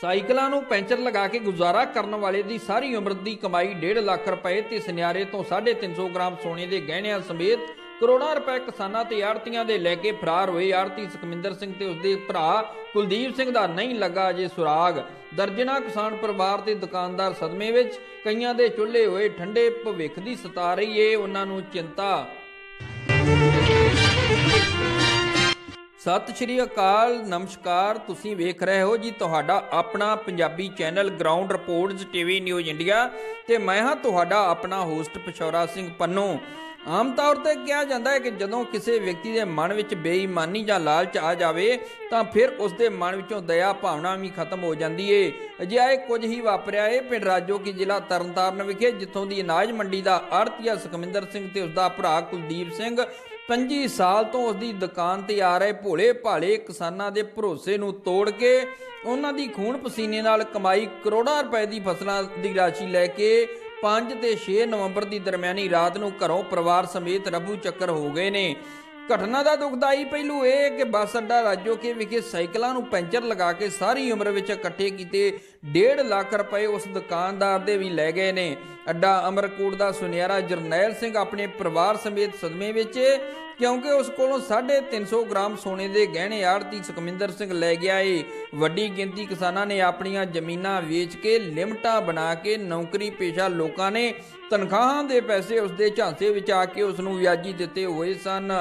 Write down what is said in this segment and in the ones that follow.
ਸਾਈਕਲਾਂ ਨੂੰ ਪੈਂਚਰ ਲਗਾ ਕੇ ਗੁਜ਼ਾਰਾ ਕਰਨ ਵਾਲੇ ਦੀ ਸਾਰੀ ਉਮਰ ਦੀ ਕਮਾਈ 1.5 ਲੱਖ ਰੁਪਏ ਤੇ ਸੁਨਿਆਰੇ ਤੋਂ 350 ਗ੍ਰਾਮ ਸੋਨੇ ਦੇ ਗਹਿਣਿਆਂ ਸਮੇਤ ਕਰੋੜਾਂ ਰੁਪਏ ਕਿਸਾਨਾਂ ਤੇ ਆੜਤੀਆਂ ਦੇ ਲੈ ਕੇ ਫਰਾਰ ਹੋਏ ਆੜਤੀ ਸੁਖਮਿੰਦਰ ਸਿੰਘ ਤੇ ਉਸਦੇ ਭਰਾ ਕੁਲਦੀਪ ਸਿੰਘ ਦਾ ਨਹੀਂ ਲੱਗਾ ਅਜੇ ਸੁਰਾਗ। ਦਰਜਨਾ ਕਿਸਾਨ ਪਰਿਵਾਰ ਤੇ ਦੁਕਾਨਦਾਰ ਸਦਮੇ ਵਿੱਚ ਕਈਆਂ ਦੇ ਚੁੱਲ੍ਹੇ ਹੋਏ ਠੰਡੇ ਭਵਿੱਖ ਦੀ ਸਤਾ ਰਹੀ ਏ, ਉਹਨਾਂ ਨੂੰ ਚਿੰਤਾ। ਸਤਿ ਸ਼੍ਰੀ ਅਕਾਲ, ਨਮਸਕਾਰ, ਤੁਸੀਂ ਵੇਖ ਰਹੇ ਹੋ ਜੀ ਤੁਹਾਡਾ ਆਪਣਾ Punjabi channel ground reports TV news India ਤੇ ਮੈਂ ਹਾਂ ਤੁਹਾਡਾ ਆਪਣਾ ਹੋਸਟ ਪਸ਼ੌਰਾ ਸਿੰਘ ਪੰਨੂ। ਆਮ ਤੌਰ ਤੇ ਕਿਹਾ ਜਾਂਦਾ ਹੈ ਕਿ ਜਦੋਂ ਕਿਸੇ ਵਿਅਕਤੀ ਦੇ ਮਨ ਵਿੱਚ ਬੇਈਮਾਨੀ ਜਾਂ ਲਾਲਚ ਆ ਜਾਵੇ, ਤਾਂ ਫਿਰ ਉਸ ਦੇ ਮਨ ਵਿੱਚੋਂ ਦਇਆ ਭਾਵਨਾ ਵੀ ਖਤਮ ਹੋ ਜਾਂਦੀ ਏ। ਅਜਿਹਾ ਇਹ ਕੁਝ ਹੀ ਵਾਪਰਿਆ ਏ ਪਿੰਡ ਰਾਜੋ ਕੀ ਜ਼ਿਲ੍ਹਾ ਤਰਨਤਾਰਨ ਵਿਖੇ, ਜਿੱਥੋਂ ਦੀ ਅਨਾਜ ਮੰਡੀ ਦਾ ਆੜਤੀਆ ਸੁਖਮਿੰਦਰ ਸਿੰਘ ਤੇ ਉਸ ਦਾ ਭਰਾ ਕੁਲਦੀਪ ਸਿੰਘ 25 ਸਾਲ ਤੋਂ ਉਸ ਦੀ ਦੁਕਾਨ ਤੇ ਆ ਰਹੇ ਭੋਲੇ ਭਾਲੇ ਕਿਸਾਨਾਂ ਦੇ ਭਰੋਸੇ ਨੂੰ ਤੋੜ ਕੇ ਉਹਨਾਂ ਦੀ ਖੂਨ ਪਸੀਨੇ ਨਾਲ ਕਮਾਈ ਕਰੋੜਾਂ ਰੁਪਏ ਦੀ ਫਸਲਾਂ ਦੀ ਰਾਸ਼ੀ ਲੈ ਕੇ 5 ਤੇ 6 ਨਵੰਬਰ ਦੀ ਦਰਮਿਆਨੀ ਰਾਤ ਨੂੰ ਘਰੋਂ ਪਰਿਵਾਰ ਸਮੇਤ ਰਫੂ ਚੱਕਰ ਹੋ ਗਏ ਨੇ। ਘਟਨਾ ਦਾ ਦੁਖਦਾਈ ਪਹਿਲੂ ਇਹ ਹੈ ਕਿ ਬੱਸ ਅੱਡਾ ਰਾਜੋਕੇ ਵਿਖੇ ਸਾਈਕਲਾਂ ਨੂੰ ਪੈਂਚਰ ਲਗਾ ਕੇ ਸਾਰੀ ਉਮਰ ਵਿੱਚ ਇਕੱਠੇ ਕੀਤੇ 1.5 ਲੱਖ ਰੁਪਏ ਉਸ ਦੁਕਾਨਦਾਰ ਦੇ ਵੀ ਲੈ ਗਏ ਨੇ। ਅੱਡਾ ਅਮਰਕੋਟ ਦਾ ਸੁਨਿਆਰਾ ਜਰਨੈਲ ਸਿੰਘ ਆਪਣੇ ਪਰਿਵਾਰ ਸਮੇਤ ਸਦਮੇ ਵਿੱਚ ਏ ਕਿਉਂਕਿ ਉਸ ਕੋਲੋਂ 350 ਗ੍ਰਾਮ ਸੋਨੇ ਦੇ ਗਹਿਣੇ ਆੜਤੀ ਸੁਖਮਿੰਦਰ ਸਿੰਘ ਲੈ ਗਿਆ ਏ। ਵੱਡੀ ਗਿਣਤੀ ਕਿਸਾਨਾਂ ਨੇ ਆਪਣੀਆਂ ਜ਼ਮੀਨਾਂ ਵੇਚ ਕੇ ਲਿਮਟਾਂ ਬਣਾ ਕੇ ਨੌਕਰੀ ਪੇਸ਼ਾ ਲੋਕਾਂ ਨੇ ਤਨਖਾਹਾਂ ਦੇ ਪੈਸੇ ਉਸ ਦੇ ਝਾਂਸੇ ਵਿੱਚ ਆ ਕੇ ਉਸ ਨੂੰ ਵਿਆਜੀ ਦਿੱਤੇ ਹੋਏ ਸਨ।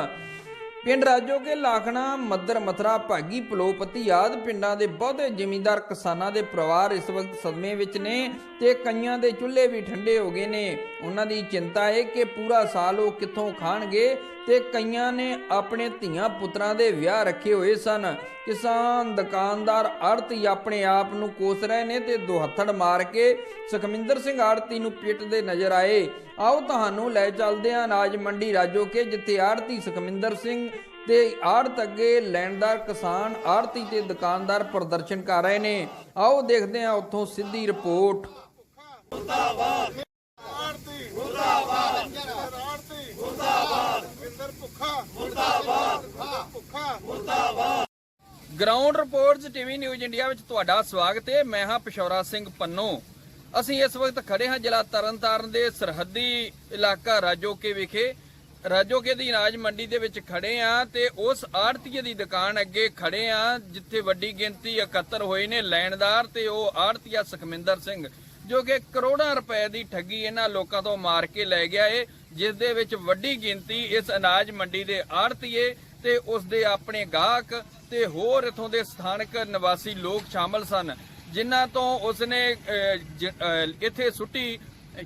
ਪਿੰਡ ਰਾਜੋ ਕੇ ਲਾਖਣਾ ਮੱਦਰ ਮਥਰਾ, ਭਾਗੀ ਪਲੋਪਤੀ ਆਦ ਪਿੰਡਾਂ ਦੇ ਬਹੁਤੇ ਜ਼ਿਮੀਂਦਾਰ ਕਿਸਾਨਾਂ ਦੇ ਪਰਿਵਾਰ ਇਸ ਵਕਤ ਸਦਮੇ ਵਿੱਚ ਨੇ ਤੇ ਕਈਆਂ ਦੇ ਚੁੱਲ੍ਹੇ ਵੀ ਠੰਡੇ ਹੋ ਗਏ ਨੇ। ਉਹਨਾਂ ਦੀ ਚਿੰਤਾ ਹੈ ਕਿ ਪੂਰਾ ਸਾਲ ਉਹ ਕਿੱਥੋਂ ਖਾਣਗੇ ਤੇ ਕਈਆਂ ਨੇ ਆਪਣੇ ਧੀਆਂ ਪੁੱਤਰਾਂ ਦੇ ਵਿਆਹ ਰੱਖੇ ਹੋਏ ਸਨ। ਕਿਸਾਨ, ਦੁਕਾਨਦਾਰ ਆੜਤੀ ਆਪਣੇ ਆਪ ਨੂੰ ਕੋਸ ਰਹੇ ਨੇ ਤੇ ਦੁਹੱਥੜ ਮਾਰ ਕੇ ਸੁਖਮਿੰਦਰ ਸਿੰਘ ਆੜਤੀ ਨੂੰ ਪਿੱਟਦੇ ਨਜ਼ਰ ਆਏ। ਆਓ ਤੁਹਾਨੂੰ ਲੈ ਚੱਲਦੇ ਹਾਂ ਅਨਾਜ ਮੰਡੀ ਰਾਜੋ ਕੇ ਜਿੱਥੇ ਆੜਤੀ ਸੁਖਮਿੰਦਰ ਸਿੰਘ ਤੇ ਆੜਤ ਅੱਗੇ ਲੈਣਦਾਰ ਕਿਸਾਨ, ਆੜਤੀ ਤੇ ਦੁਕਾਨਦਾਰ ਪ੍ਰਦਰਸ਼ਨ ਕਰ ਰਹੇ ਨੇ। ਆਓ ਦੇਖਦੇ ਹਾਂ ਉੱਥੋਂ ਸਿੱਧੀ ਰਿਪੋਰਟ। ਆਰਤੀ ਮੁਰਦਾਬਾਦ ਆਰਤੀ ਮੁਰਦਾਬਾਦ ਵਿੰਦਰ ਭੁੱਖਾ ਮੁਰਦਾਬਾਦ Bhukha ground reports TV news India ਵਿੱਚ ਤੁਹਾਡਾ ਸਵਾਗਤ ਹੈ। ਮੈਂ ਹਾਂ ਪਸ਼ੌਰਾ ਸਿੰਘ ਪੰਨੋ। ਅਸੀਂ ਇਸ ਵਕਤ ਖੜੇ ਹਾਂ ਜ਼ਿਲ੍ਹਾ ਤਰਨਤਾਰਨ ਦੇ ਸਰਹੱਦੀ ਇਲਾਕਾ ਰਾਜੋਕੇ ਵਿਖੇ। ਰਾਜੋਕੇ ਦੀ ਅਨਾਜ ਮੰਡੀ ਦੇ ਵਿੱਚ ਖੜੇ ਆ ਤੇ ਉਸ ਆੜਤੀਏ ਦੀ ਦੁਕਾਨ ਅੱਗੇ ਖੜੇ ਆ ਜਿੱਥੇ ਵੱਡੀ ਗਿਣਤੀ ਇਕੱਤਰ ਹੋਏ ਨੇ ਲੈਣਦਾਰ ਤੇ ਉਹ ਆੜਤੀਆ ਸੁਖਮਿੰਦਰ ਸਿੰਘ ਜੋ ਕਿ ਕਰੋੜਾਂ ਰੁਪਏ ਦੀ ਠੱਗੀ ਇਹਨਾਂ ਲੋਕਾਂ ਤੋਂ ਮਾਰ ਕੇ ਲੈ ਗਿਆ ਏ ਜਿਸ ਦੇ ਵਿੱਚ ਵੱਡੀ ਗਿਣਤੀ ਇਸ ਅਨਾਜ ਮੰਡੀ ਦੇ ਆੜਤੀਏ ਤੇ ਉਸ ਦੇ ਆਪਣੇ ਗਾਹਕ ਤੇ ਹੋਰ ਇਥੋਂ ਦੇ ਸਥਾਨਕ ਨਿਵਾਸੀ ਲੋਕ ਸ਼ਾਮਲ ਸਨ ਜਿਨ੍ਹਾਂ ਤੋਂ ਉਸਨੇ ਅਹ, ਜ- ਇੱਥੇ ਸੁੱਟੀ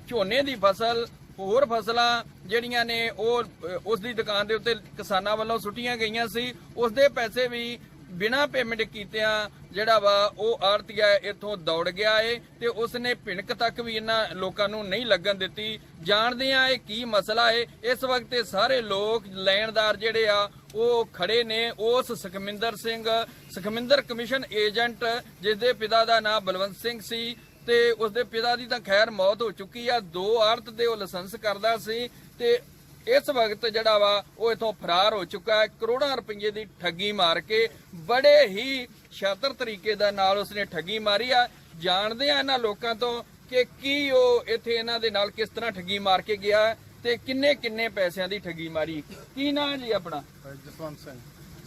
ਝੋਨੇ ਦੀ ਫਸਲ ਹੋਰ ਫਸਲਾਂ ਜਿਹੜੀਆਂ ਨੇ ਉਹ ਅਹ, ਉਸ ਦੀ ਦੁਕਾਨ ਦੇ ਉੱਤੇ ਕਿਸਾਨਾਂ ਵੱਲੋਂ ਸੁੱਟੀਆਂ ਗਈਆਂ ਸੀ। ਉਸ ਦੇ ਪੈਸੇ ਵੀ ਬਿਨਾਂ ਪੇਮੈਂਟ ਕੀਤਿਆਂ ਜਿਹੜਾ ਵਾ ਉਹ ਆਰਤੀਆ ਇੱਥੋਂ ਦੌੜ ਗਿਆ ਏ ਤੇ ਉਸਨੇ ਭਿਣਕ ਤੱਕ ਵੀ ਇਹਨਾਂ ਲੋਕਾਂ ਨੂੰ ਨਹੀਂ ਲੱਗਣ ਦਿੱਤੀ। ਜਾਣਦੇ ਆ ਇਹ ਕੀ ਮਸਲਾ ਏ। ਇਸ ਵਕਤ ਇਹ ਸਾਰੇ ਲੋਕ ਲੈਣਦਾਰ ਜਿਹੜੇ ਆ ਉਹ ਖੜੇ ਨੇ। ਉਸ ਸੁਖਮਿੰਦਰ ਸਿੰਘ ਸੁਖਮਿੰਦਰ ਕਮਿਸ਼ਨ ਏਜੰਟ ਜਿਸ ਦੇ ਪਿਤਾ ਦਾ ਨਾਮ ਬਲਵੰਤ ਸਿੰਘ ਸੀ ਤੇ ਉਸ ਦੇ ਪਿਤਾ ਦੀ ਤਾਂ ਖੈਰ ਮੌਤ ਹੋ ਚੁੱਕੀ ਆ। ਦੋ ਆੜਤ ਦੇ ਉਹ ਲਾਇਸੈਂਸ ਕਰਦਾ ਸੀ ਤੇ ਇਸ ਵਕਤ ਜਿਹੜਾ ਵਾ ਉਹ ਇਥੋਂ ਫਰਾਰ ਹੋ ਚੁੱਕਾ ਹੈ। ਕਰੋੜਾਂ ਰੁਪਏ ਦੀ ਠੱਗੀ ਮਾਰ ਕੇ ਬੜੇ ਹੀ ਸ਼ਾਤਰ ਤਰੀਕੇ ਦਾ ਨਾਲ ਉਸਨੇ ਠੱਗੀ ਮਾਰੀ ਆ। ਜਾਣਦੇ ਆ ਇਹਨਾਂ ਲੋਕਾਂ ਤੋਂ ਕਿ ਕੀ ਉਹ ਇੱਥੇ ਇਹਨਾਂ ਦੇ ਨਾਲ ਕਿਸ ਤਰ੍ਹਾਂ ਠੱਗੀ ਮਾਰ ਕੇ ਗਿਆ ਤੇ ਕਿੰਨੇ ਕਿੰਨੇ ਪੈਸਿਆਂ ਦੀ ਠੱਗੀ ਮਾਰੀ। ਕੀ ਨਾਂ ਜੀ ਆਪਣਾ? ਜਸਵੰਤ ਸਿੰਘ।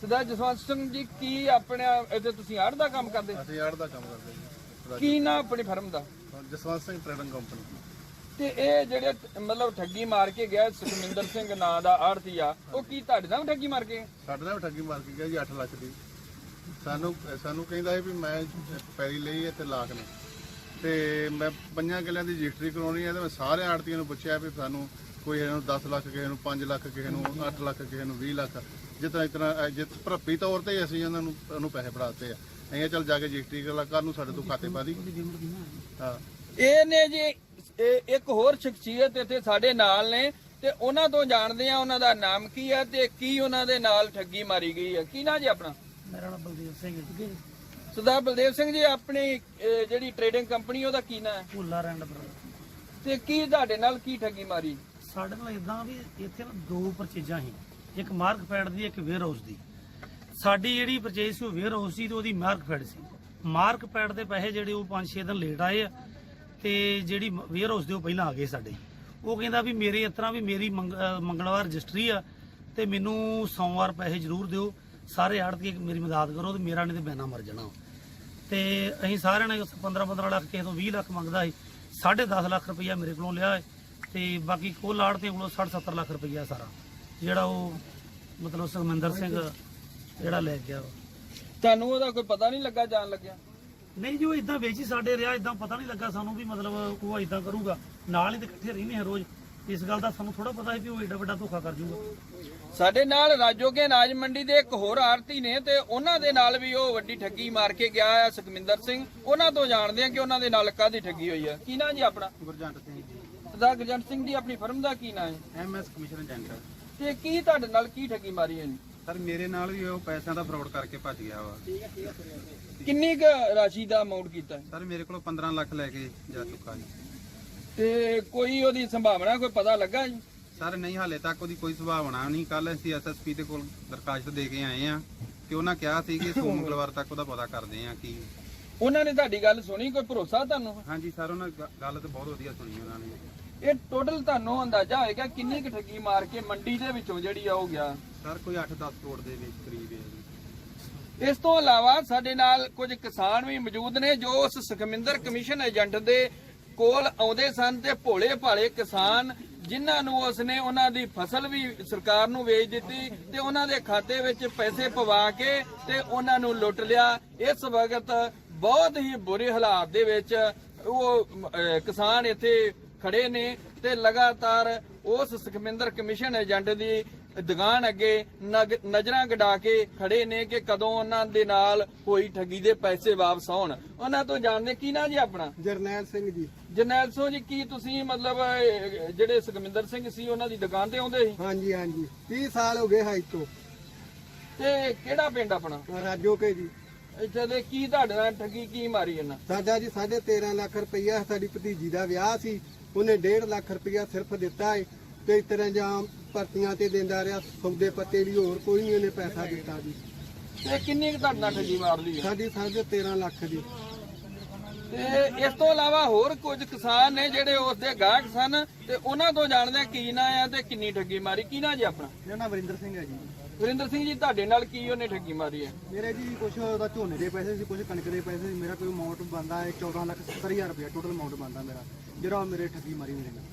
ਸਦਾ ਜਸਵੰਤ ਸਿੰਘ ਜੀ ਕੀ ਆਪਣਾ ਇੱਥੇ ਤੁਸੀਂ ਆੜ ਦਾ ਕੰਮ ਕਰਦੇ? ਅਸੀਂ ਆੜ ਦਾ ਕੰਮ ਕਰਦੇ ਜੀ। ਕੀ ਨਾਂ ਆਪਣੀ ਫਰਮ ਦਾ? Jaswant Singh trading company. ਤੇ ਇਹ ਜਿਹੜੇ ਮਤਲਬ ਠੱਗੀ ਮਾਰ ਕੇ ਗਿਆ ਸੁਖਮਿੰਦਰ ਸਿੰਘ ਨਾਂ ਦਾ ਆੜਤੀ ਆ ਉਹ ਕੀ ਤੁਹਾਡੇ ਨਾਲ ਠੱਗੀ ਮਾਰ ਕੇ? ਸਾਡੇ ਨਾਲ ਠੱਗੀ ਮਾਰ ਕੇ ਗਿਆ ਜੀ 8 ਲੱਖ ਦੀ। ਸਾਨੂੰ ਸਾਨੂੰ ਕਹਿੰਦਾ ਹੈ ਵੀ ਮੈਂ ਪੈਰੀ ਲਈ ਹੈ ਤੇ ਲਾਖ ਨੇ। ਤੇ ਮੈਂ ਪੰਜਾਂ ਕਿੱਲਿਆਂ ਦੀ ਰਜਿਸਟਰੀ ਕਰਾਉਣੀ ਹੈ ਤੇ ਮੈਂ ਸਾਰੇ ਆੜਤੀਆਂ ਨੂੰ ਪੁੱਛਿਆ ਵੀ ਸਾਨੂੰ ਕੋਈ ਇਹਨੂੰ 10 ਲੱਖ ਕਿਸੇ ਨੂੰ 5 ਲੱਖ ਕਿਸੇ ਨੂੰ 8 ਲੱਖ ਕਿਸੇ ਨੂੰ 20 ਲੱਖ ਜਿਤਨਾ ਇਤਨਾ ਜਿਤ ਭਰਪੀ ਤੌਰ ਤੇ ਅਸੀਂ ਉਹਨਾਂ ਨੂੰ ਉਹਨੂੰ ਪੈਸੇ ਫੜਾਤੇ ਆ। ਅਸੀਂ ਚੱਲ ਜਾ ਕੇ ਰਜਿਸਟਰੀ ਕਰ ਲਾ ਕੱਲ ਨੂੰ ਸਾਡੇ ਤੋਂ ਖਾਤੇ ਪਾ ਦੀ। ਹਾਂ। ਇਹ ਨੇ ਜੀ ਇਹ ਇੱਕ ਹੋਰ ਸ਼ਖਸੀਅਤ ਇੱਥੇ ਸਾਡੇ ਨਾਲ ਨੇ ਤੇ ਉਹਨਾਂ ਤੋਂ ਜਾਣਦੇ ਆ ਉਹਨਾਂ ਦਾ ਨਾਮ ਕੀ ਹੈ ਤੇ ਕੀ ਉਹਨਾਂ ਦੇ ਨਾਲ ਠੱਗੀ ਮਾਰੀ ਗਈ ਹੈ। ਕੀ ਨਾਂ ਜੀ ਆਪਣਾ? ਮੇਰਾ ਨਾਮ ਬਲਦੇਵ ਸਿੰਘ ਹੈ ਜੀ। ਸਰਦਾਰ ਬਲਦੇਵ ਸਿੰਘ ਜੀ ਆਪਣੀ ਜਿਹੜੀ ਟ੍ਰੇਡਿੰਗ ਕੰਪਨੀ ਉਹਦਾ ਕੀ ਨਾਂ ਹੈ? ਭੁੱਲਾ ਰੈਂਡ ਬਰਦਰ ਤੇ ਕੀ ਤੁਹਾਡੇ ਨਾਲ ਕੀ ਠੱਗੀ ਮਾਰੀ? ਸਾਡੇ ਨਾਲ ਇਦਾਂ ਵੀ ਇੱਥੇ ਦੋ ਪਰਚੇਜਾਂ ਸੀ। ਇੱਕ ਮਾਰਕ ਪੈਡ ਦੀ ਇੱਕ ਵੇਅਰ ਹਾਊਸ ਦੀ। ਸਾਡੀ ਜਿਹੜੀ ਪਰਚੇਸ ਸੀ ਉਹ ਵੇਅਰ ਹਾਊਸ ਸੀ ਤੇ ਉਹਦੀ ਮਾਰਕ ਪੈਡ ਸੀ। ਮਾਰਕ ਪੈਡ ਦੇ ਪੈਸੇ ਜਿਹੜੇ ਉਹ 5-6 ਦਿਨ ਲੇਟ ਆਏ ਆ ਤੇ ਜਿਹੜੀ ਵੇਅਰ ਹਾਊਸ ਦੇ ਉਹ ਪਹਿਲਾਂ ਆ ਗਏ ਸਾਡੇ। ਉਹ ਕਹਿੰਦਾ ਵੀ ਮੇਰੇ ਇਸ ਤਰ੍ਹਾਂ ਵੀ ਮੇਰੀ ਮੰਗ- ਮੰਗਲਵਾਰ ਰਜਿਸਟਰੀ ਆ ਤੇ ਮੈਨੂੰ ਸੋਮਵਾਰ ਪੈਸੇ ਜ਼ਰੂਰ ਦਿਓ। ਸਾਰੇ ਆੜਤੀ ਮੇਰੀ ਮਦਦ ਕਰੋ ਤੇ ਮੇਰਾ ਨਹੀਂ ਤੇ ਬੈਨਾ ਮਰ ਜਾਣਾ। ਤੇ ਅਸੀਂ ਸਾਰਿਆਂ ਨੇ 15-15 ਲੱਖ ਕਿਸੇ ਤੋਂ 20 ਲੱਖ ਮੰਗਦਾ ਸੀ। 10.5 ਲੱਖ ਰੁਪਈਆ ਮੇਰੇ ਕੋਲੋਂ ਲਿਆ ਹੈ ਤੇ ਬਾਕੀ ਕੋਲ ਆੜਤੀ ਕੋਲੋਂ 60-70 ਲੱਖ ਰੁਪਈਆ ਸਾਰਾ। ਜਿਹੜਾ ਉਹ ਮਤਲਬ ਸੁਖਮਿੰਦਰ ਸਿੰਘ ਜਿਹੜਾ ਲੈ ਗਿਆ। ਤੁਹਾਨੂੰ ਉਹਦਾ ਕੋਈ ਪਤਾ ਨਹੀਂ ਲੱਗਾ ਜਾਣ ਲੱਗਿਆ? ਨਹੀਂ ਜੀ ਉਹ ਇਦਾਂ ਵੇਚ ਹੀ ਸਾਡੇ ਰਿਹਾ ਇਦਾਂ ਪਤਾ ਨਹੀਂ ਲੱਗਾ ਸਾਨੂੰ ਵੀ ਮਤਲਬ ਉਹ ਇਦਾਂ ਕਰੂਗਾ। ਨਾਲ ਹੀ ਤੇ ਇਕੱਠੇ ਰਹਿੰਦੇ ਆ ਰੋਜ਼। ਇਸ ਗੱਲ ਦਾ ਸਾਨੂੰ ਥੋੜਾ ਪਤਾ ਹੈ ਵੀ ਉਹ ਏਡਾ ਵੱਡਾ ਧੋਖਾ ਕਰ ਜੂਗਾ। ਸਾਡੇ ਨਾਲ ਰਾਜੋਗੇ ਅਨਾਜ ਮੰਡੀ ਦੇ ਇੱਕ ਹੋਰ ਆੜਤੀ ਨੇ ਤੇ ਉਹਨਾਂ ਦੇ ਨਾਲ ਵੀ ਉਹ ਵੱਡੀ ਠੱਗੀ ਮਾਰ ਕੇ ਗਿਆ ਹੈ ਸੁਖਮਿੰਦਰ ਸਿੰਘ। ਉਹਨਾਂ ਤੋਂ ਜਾਣਦੇ ਆ ਕਿ ਉਹਨਾਂ ਦੇ ਨਾਲ ਕਾਦੀ ਠੱਗੀ ਹੋਈ ਹੈ ਕੀ ਨਾਂ ਜੀ ਆਪਣਾ? ਗੁਰਜੰਟ ਸਿੰਘ ਜੀ। ਸਰਦਾਰ ਗਜੰਟ ਸਿੰਘ ਜੀ ਆਪਣੀ ਫਰਮ ਦਾ ਕੀ ਨਾਂ ਹੈ? ਐਮਐਸ ਕਮਿਸ਼ਨ ਏਜੰਟ ਤੇ ਕੀ ਤੁਹਾਡੇ ਨਾਲ ਕੀ ਠੱਗੀ ਮਾਰੀ ਹੈ ਜੀ ਸਰ ਮੇਰੇ ਨਾਲ ਵੀ ਉਹ ਪੈਸਿਆਂ ਦਾ ਫਰਾਡ ਕਰਕੇ ਭੱਜ ਗਿਆ ਵਾ। ਕਿੰਨੀ ਕੁ ਰਾਸ਼ੀ ਦਾ ਅਮਾਉਂਟ ਕੀਤਾ? ਸਰ ਮੇਰੇ ਕੋਲੋਂ 15 ਲੱਖ ਲੈ ਕੇ ਜਾ ਚੁੱਕਾ ਜੀ। ਤੇ ਕੋਈ ਉਹਦੀ ਸੰਭਾਵਨਾ ਕੋਈ ਪਤਾ ਲੱਗਾ ਜੀ? ਸਰ ਨਹੀਂ ਹਾਲੇ ਤੱਕ ਉਹਦੀ ਕੋਈ ਸੁਭਾਵਨਾ ਨਹੀਂ। ਕੱਲ ਅਸੀਂ ਐਸਐਸਪੀ ਦੇ ਕੋਲ ਦਰਖਾਸਤ ਦੇ ਕੇ ਆਏ ਆ ਤੇ ਉਹਨਾਂ ਕਿਹਾ ਸੀ ਕਿ ਸੋਮ ਮੰਗਲਵਾਰ ਤੱਕ ਉਹਦਾ ਪਤਾ ਕਰਦੇ ਆ ਕੀ ਉਹਨਾਂ ਨੇ ਤੁਹਾਡੀ ਗੱਲ ਸੁਣੀ? ਕੋਈ ਭਰੋਸਾ ਤੁਹਾਨੂੰ? ਹਾਂਜੀ ਸਰ ਉਹਨਾਂ ਗੱਲ ਤਾਂ ਬਹੁਤ ਵਧੀਆ ਸੁਣੀ ਉਹਨਾਂ ਨੇ। ਇਹ ਟੋਟਲ ਤੁਹਾਨੂੰ ਅੰਦਾਜ਼ਾ ਹੋਏਗਾ ਕਿੰਨੀ ਕੁ ਠੱਗੀ ਮਾਰ ਕੇ ਮੰਡੀ ਦੇ ਵਿੱਚੋਂ ਜਿਹੜੀ ਆ ਉਹ ਗਿਆ। ਸਰ, ਕੋਈ 8-10 ਕਰੋੜ ਦੇ ਵਿੱਚ ਕਰੀਬ ਹੈ ਜੀ। ਇਸ ਤੋਂ ਇਲਾਵਾ ਸਾਡੇ ਨਾਲ ਕੁਝ ਕਿਸਾਨ ਵੀ ਮੌਜੂਦ ਨੇ ਜੋ ਉਸ ਸੁਖਮਿੰਦਰ ਕਮਿਸ਼ਨ ਏਜੰਟ ਦੇ ਕੋਲ ਆਉਂਦੇ ਸਨ ਤੇ ਭੋਲੇ ਭਾਲੇ ਕਿਸਾਨ ਜਿਨ੍ਹਾਂ ਨੂੰ ਉਸਨੇ ਉਹਨਾਂ ਦੀ ਫਸਲ ਵੀ ਸਰਕਾਰ ਨੂੰ ਵੇਚ ਦਿੱਤੀ ਤੇ ਉਹਨਾਂ ਦੇ ਖਾਤੇ ਵਿੱਚ ਪੈਸੇ ਪਵਾ ਕੇ ਤੇ ਉਹਨਾਂ ਨੂੰ ਲੁੱਟ ਲਿਆ। ਇਸ ਵਕਤ ਬਹੁਤ ਹੀ ਬੁਰੇ ਹਾਲਾਤ ਦੇ ਵਿੱਚ ਉਹ ਕਿਸਾਨ ਇੱਥੇ ਖੜੇ ਨੇ ਤੇ ਲਗਾਤਾਰ ਉਸ ਸੁਖਮਿੰਦਰ ਕਮਿਸ਼ਨ ਏਜੰਟ ਦੀ ਦੁਕਾਨ ਅੱਗੇ ਨਜ਼ਰਾਂ ਗਡਾ ਕੇ ਖੜੇ ਨੇ ਕਿ ਕਦੋਂ ਉਹਨਾਂ ਦੇ ਨਾਲ ਹੋਈ ਠੱਗੀ ਦੇ ਪੈਸੇ ਵਾਪਸ ਆਉਣ। ਉਹਨਾਂ ਤੋਂ ਜਾਣਦੇ ਕੀ ਨਾ ਜੀ ਆਪਣਾ? ਜਰਨੈਲ ਸਿੰਘ ਜੀ। ਜਰਨੈਲ ਸਿੰਘ ਜੀ ਕੀ ਤੁਸੀਂ ਮਤਲਬ ਜਿਹੜੇ ਸੁਖਮਿੰਦਰ ਸਿੰਘ ਸੀ ਉਹਨਾਂ ਦੀ ਦੁਕਾਨ ਤੇ ਆਉਂਦੇ ਸੀ? ਹਾਂਜੀ ਹਾਂਜੀ। 30 ਸਾਲ ਹੋ ਗਏ ਹਾਈ ਤੋਂ। ਤੇ ਕਿਹੜਾ ਪਿੰਡ ਆਪਣਾ? ਰਾਜੋ ਕੇ ਜੀ। ਇੱਥੇ ਦੇ ਕੀ ਤੁਹਾਡੇ ਨਾਲ ਠੱਗੀ ਕੀ ਮਾਰੀ ਇਹਨਾਂ ਸਾਡਾ ਜੀ 13.5 ਲੱਖ ਰੁਪਈਆ ਸਾਡੀ ਭਤੀਜੀ ਦਾ ਵਿਆਹ ਸੀ। ਉਹਨੇ 1.5 ਲੱਖ ਰੁਪਈਆ ਸਿਰਫ ਦਿੱਤਾ ਹੈ ਤੇ ਇਸ ਤਰ੍ਹਾਂ ਜਾਂ ਭਰਤੀਆਂ ਤੇ ਦਿੰਦਾ ਰਿਹਾ ਸੌਦੇ ਪੱਤੇ ਵੀ ਹੋਰ ਕੋਈ ਨਹੀਂ ਉਹਨੇ ਪੈਸਾ ਦਿੱਤਾ ਜੀ। ਤੇ ਕਿੰਨੀ ਕੁ ਤੁਹਾਡੇ ਠੱਗੀ ਮਾਰ ਲਈ ਹੈ ਸਾਡੀ 13.5 ਲੱਖ ਦੀ ਤੇ ਇਸ ਤੋਂ ਇਲਾਵਾ ਹੋਰ ਕੁਝ ਕਿਸਾਨ ਨੇ ਜਿਹੜੇ ਉਸ ਦੇ ਗਾਹਕ ਸਨ ਤੇ ਉਹਨਾਂ ਤੋਂ ਜਾਣਦੇ ਹਾਂ ਕੀ ਨਾਂ ਆ ਤੇ ਕਿੰਨੀ ਠੱਗੀ ਮਾਰੀ। ਕੀ ਨਾਂ ਜੀ ਆਪਣਾ? ਮੇਰਾ ਨਾਮ ਵਰਿੰਦਰ ਸਿੰਘ ਹੈ ਜੀ। ਵਰਿੰਦਰ ਸਿੰਘ ਜੀ ਤੁਹਾਡੇ ਨਾਲ ਕੀ ਉਹਨੇ ਠੱਗੀ ਮਾਰੀ ਹੈ ਮੇਰੇ ਜੀ ਕੁਝ ਉਹਦਾ ਝੋਨੇ ਦੇ ਪੈਸੇ ਸੀ ਕੁਝ ਕਣਕ ਦੇ ਪੈਸੇ ਸੀ ਮੇਰਾ ਕੋਈ ਅਮਾਉਂਟ ਬੰਦਾ ਹੈ 14 ਲੱਖ 70000 ਰੁਪਇਆ ਟੋਟਲ ਅਮਾਉਂਟ ਬੰਦਾ ਮੇਰਾ ਜਿਹੜਾ ਉਹ ਮੇਰੇ ਠੱਗੀ ਮਾਰੀ ਮੇਰੇ ਨਾਲ।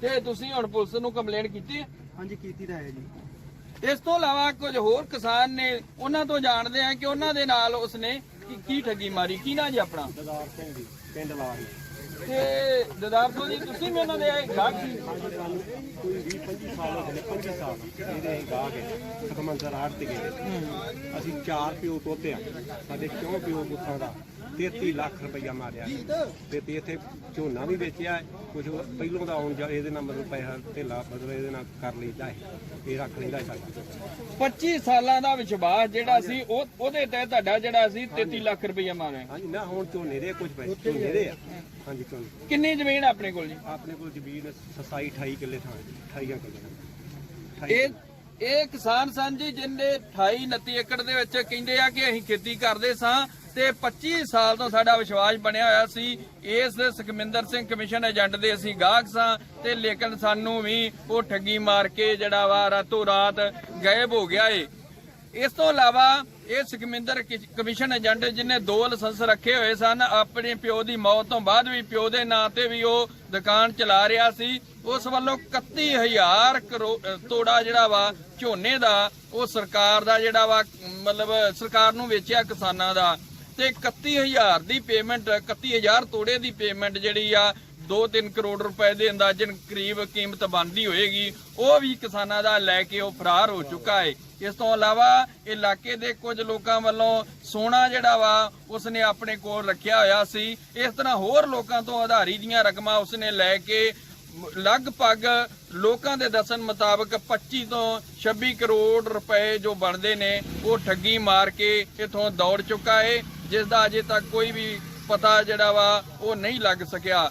ਤੇ ਤੁਸੀਂ ਹੁਣ ਪੁਲਿਸ ਨੂੰ ਕੰਪਲੇਂਟ ਕੀਤੀ ਹੈ ਹਾਂਜੀ ਕੀਤੀ ਤਾਂ ਹੈ ਜੀ। ਇਸ ਤੋਂ ਇਲਾਵਾ ਕੁਝ ਹੋਰ ਕਿਸਾਨ ਨੇ ਉਹਨਾਂ ਤੋਂ ਜਾਣਦੇ ਆ ਕਿ ਉਹਨਾਂ ਦੇ ਨਾਲ ਉਸਨੇ ਕੀ- ਕੀ ਠੱਗੀ ਮਾਰੀ। ਕੀ ਨਾਂ ਜੀ ਆਪਣਾ? ਦਦਾਰ ਸਿੰਘ ਜੀ ਪਿੰਡ ਲਾਲ ਤੇ ਦਦਾਰ ਸਿੰਘ ਜੀ ਤੁਸੀਂ ਵੀ ਉਹਨਾਂ ਦੇ ਗਾਹਕ ਸੀ? ਕੋਈ 20 25 ਸਾਲ ਹੋ ਗਏ 25 ਸਾਲ ਇਹਦੇ ਅਸੀਂ ਗਾਹ ਕੇ ਖਤਮੰਜ਼ਰ ਆੜ ਤੇ ਗਏ ਅਸੀਂ ਚਾਰ ਪਿਓ ਤੋਤੇ ਆ। ਸਾਡੇ ਕਿਉਂ ਪਿਓ ਪੁੱਤਾਂ ਦਾ? 33 ਲੱਖ ਰੁਪਈਆ ਮਾਰਿਆ ਤੇ ਤੇ ਇੱਥੇ ਝੋਨਾ ਵੀ ਵੇਚਿਆ ਕੁਝ ਪਹਿਲੋਂ ਦਾ ਆਉਣ ਜਾ ਇਹਦੇ ਨਾਲ ਮਤਲਬ ਪੈਸਾ ਢੇਲਾ ਮਤਲਬ ਇਹਦੇ ਨਾਲ ਕਰ ਲਈਦਾ ਹੈ। ਇਹ ਰੱਖ ਲਈਦਾ ਹੈ ਸਾਡਾ। 25 ਸਾਲਾਂ ਦਾ ਵਿਸ਼ਵਾਸ ਜਿਹੜਾ ਸੀ ਉਹ ਉਹਦੇ ਤੇ ਤੁਹਾਡਾ ਜਿਹੜਾ ਸੀ 33 ਲੱਖ ਰੁਪਈਆ ਮਾਰਿਆ। ਹਾਂਜੀ ਨਾ ਹੁਣ ਝੋਨੇ ਦੇ ਕੁਝ ਪੈਸੇ ਝੋਨੇ ਦੇ ਆ। ਹਾਂਜੀ ਝੋਨੇ ਕਿੰਨੀ ਜ਼ਮੀਨ ਆਪਣੇ ਕੋਲ ਜੀ? ਆਪਣੇ ਕੋਲ ਜ਼ਮੀਨ 27 28 ਕਿੱਲੇ ਥਾਂ 28 ਕਿੱਲੇ ਇਹ ਇਹ ਕਿਸਾਨ ਸਨ ਜੀ ਜਿਨ੍ਹਾਂ 28 29 ਏਕੜ ਦੇ ਵਿੱਚ ਕਹਿੰਦੇ ਆ ਕਿ ਅਸੀਂ ਖੇਤੀ ਕਰਦੇ ਸਾਂ ਤੇ 25 ਸਾਲ ਤੋਂ ਸਾਡਾ ਵਿਸ਼ਵਾਸ ਬਣਿਆ ਹੋਇਆ ਸੀ। ਇਸ ਸੁਖਮਿੰਦਰ ਸਿੰਘ ਕਮਿਸ਼ਨ ਏਜੰਟ ਦੇ ਅਸੀਂ ਗਾਹਕ ਸਾਂ ਤੇ ਲੇਕਿਨ ਸਾਨੂੰ ਵੀ ਉਹ ਠੱਗੀ ਮਾਰ ਕੇ ਜਿਹੜਾ ਵਾ ਰਾਤੋਂ ਰਾਤ ਗਾਇਬ ਹੋ ਗਿਆ ਏ। ਇਸ ਤੋਂ ਇਲਾਵਾ ਇਹ ਸੁਖਮਿੰਦਰ ਕਮਿਸ਼ਨ ਏਜੰਟ ਜਿਹਨੇ ਦੋ ਲਾਇਸੈਂਸ ਰੱਖੇ ਹੋਏ ਸਨ, ਆਪਣੇ ਪਿਓ ਦੀ ਮੌਤ ਤੋਂ ਬਾਅਦ ਵੀ ਪਿਓ ਦੇ ਨਾਂ ਤੇ ਵੀ ਉਹ ਦੁਕਾਨ ਚਲਾ ਰਿਹਾ ਸੀ। ਉਸ ਵੱਲੋਂ 31000 ਕਰੋੜ ਤੋੜਾ ਜਿਹੜਾ ਵਾ, ਝੋਨੇ ਦਾ, ਉਹ ਸਰਕਾਰ ਦਾ ਜਿਹੜਾ ਵਾ, ਮਤਲਬ ਸਰਕਾਰ ਨੂੰ ਵੇਚਿਆ ਕਿਸਾਨਾਂ ਦਾ। ਤੇ 31000 ਦੀ ਪੇਮੈਂਟ 31000 ਤੋੜੇ ਦੀ ਪੇਮੈਂਟ ਜਿਹੜੀ ਆ 2-3 ਕਰੋੜ ਰੁਪਏ ਦੇ ਅੰਦਾਜ਼ਨ ਕਰੀਬ ਕੀਮਤ ਬਣਦੀ ਹੋਏਗੀ, ਉਹ ਵੀ ਕਿਸਾਨਾਂ ਦਾ ਲੈ ਕੇ ਉਹ ਫਰਾਰ ਹੋ ਚੁੱਕਾ ਹੈ। ਇਸ ਤੋਂ ਇਲਾਵਾ ਇਲਾਕੇ ਦੇ ਕੁਝ ਲੋਕਾਂ ਵੱਲੋਂ ਸੋਨਾ ਜਿਹੜਾ ਵਾ, ਉਸਨੇ ਆਪਣੇ ਕੋਲ ਰੱਖਿਆ ਹੋਇਆ ਸੀ। ਇਸ ਤਰ੍ਹਾਂ ਹੋਰ ਲੋਕਾਂ ਤੋਂ ਆਧਾਰੀ ਦੀਆਂ ਰਕਮਾਂ ਉਸਨੇ ਲੈ ਕੇ ਲਗਭਗ ਲੋਕਾਂ ਦੇ ਦੱਸਣ ਮੁਤਾਬਕ 25 ਤੋਂ 26 ਕਰੋੜ ਰੁਪਏ ਜੋ ਬਣਦੇ ਨੇ, ਉਹ ਠੱਗੀ ਮਾਰ ਕੇ ਇਥੋਂ ਦੌੜ ਚੁੱਕਾ ਹੈ, ਜਿਸ ਦਾ ਅਜੇ ਤੱਕ ਕੋਈ ਵੀ ਪਤਾ ਜਿਹੜਾ ਵਾ, ਉਹ ਨਹੀਂ ਲੱਗ ਸਕਿਆ।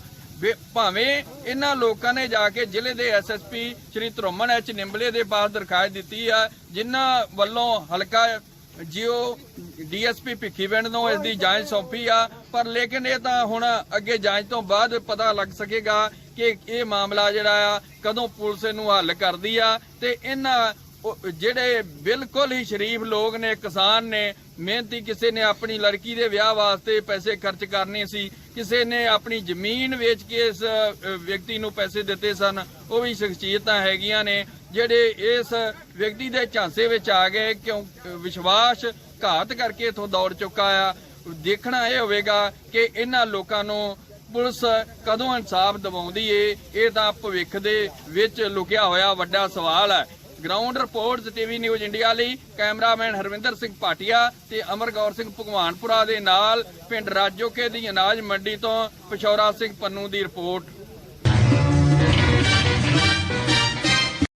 ਭਾਵੇਂ ਇਹਨਾਂ ਲੋਕਾਂ ਨੇ ਜਾ ਕੇ ਜ਼ਿਲ੍ਹੇ ਦੇ ਐਸਐਸਪੀ ਸ਼੍ਰੀ ਧਰਮਨ ਐਚ ਨਿੰਬਲੇ ਦੇ ਪਾਸ ਦਰਖਾਸਤ ਦਿੱਤੀ ਆ, ਜਿਨ੍ਹਾਂ ਵੱਲੋਂ ਹਲਕਾ ਜਿਓ ਡੀਐਸਪੀ ਭਿੱਖੀਵਿੰਡ ਨੂੰ ਇਸ ਦੀ ਜਾਂਚ ਸੌਂਪੀ ਆ। ਪਰ ਲੇਕਿਨ ਇਹ ਤਾਂ ਹੁਣ ਅੱਗੇ ਜਾਂਚ ਤੋਂ ਬਾਅਦ ਪਤਾ ਲੱਗ ਸਕੇਗਾ ਕਿ ਇਹ ਮਾਮਲਾ ਜਿਹੜਾ ਆ, ਕਦੋਂ ਪੁਲਿਸ ਇਹਨੂੰ ਹੱਲ ਕਰਦੀ ਆ। ਤੇ ਇਹਨਾਂ ਜਿਹੜੇ ਬਿਲਕੁਲ ਹੀ ਸ਼ਰੀਫ ਲੋਕ ਨੇ, ਕਿਸਾਨ ਨੇ ਮਿਹਨਤੀ ਕਿਸੇ ਨੇ ਆਪਣੀ ਲੜਕੀ ਦੇ ਵਿਆਹ ਵਾਸਤੇ ਪੈਸੇ ਖਰਚ ਕਰਨੇ ਸੀ, ਕਿਸੇ ਨੇ ਆਪਣੀ ਜ਼ਮੀਨ ਵੇਚ ਕੇ ਇਸ ਵਿਅਕਤੀ ਨੂੰ ਪੈਸੇ ਦਿੱਤੇ ਸਨ, ਉਹ ਵੀ ਸ਼ਖਸੀਅਤਾਂ ਹੈਗੀਆਂ ਨੇ, ਜਿਹੜੇ ਇਸ ਵਿਅਕਤੀ ਦੇ ਝਾਂਸੇ ਵਿੱਚ ਆ ਗਏ, ਕਿਉਂ ਵਿਸ਼ਵਾਸ ਘਾਤ ਕਰਕੇ ਇਥੋਂ ਦੌੜ ਚੁੱਕਾ ਆ। ਦੇਖਣਾ ਇਹ ਹੋਵੇਗਾ ਕਿ ਇਹਨਾਂ ਲੋਕਾਂ ਨੂੰ ਪੁਲਿਸ ਕਦੋਂ ਇਨਸਾਫ ਦਿਵਾਉਂਦੀ ਏ, ਇਹ ਤਾਂ ਭਵਿੱਖ ਦੇ ਵਿੱਚ ਲੁਕਿਆ ਹੋਇਆ ਵੱਡਾ ਸਵਾਲ ਹੈ। Ground reports TV news India ਲਈ ਕੈਮਰਾਮੈਨ ਹਰਵਿੰਦਰ ਸਿੰਘ ਭਾਟੀਆ ਤੇ ਅਮਰਗੌਰ ਸਿੰਘ ਭਗਵਾਨਪੁਰਾ ਦੇ ਨਾਲ ਪਿੰਡ ਰਾਜੋਕੇ ਦੀ ਅਨਾਜ ਮੰਡੀ ਤੋਂ ਪਸ਼ੌਰਾ ਸਿੰਘ ਪੰਨੂ ਦੀ ਰਿਪੋਰਟ।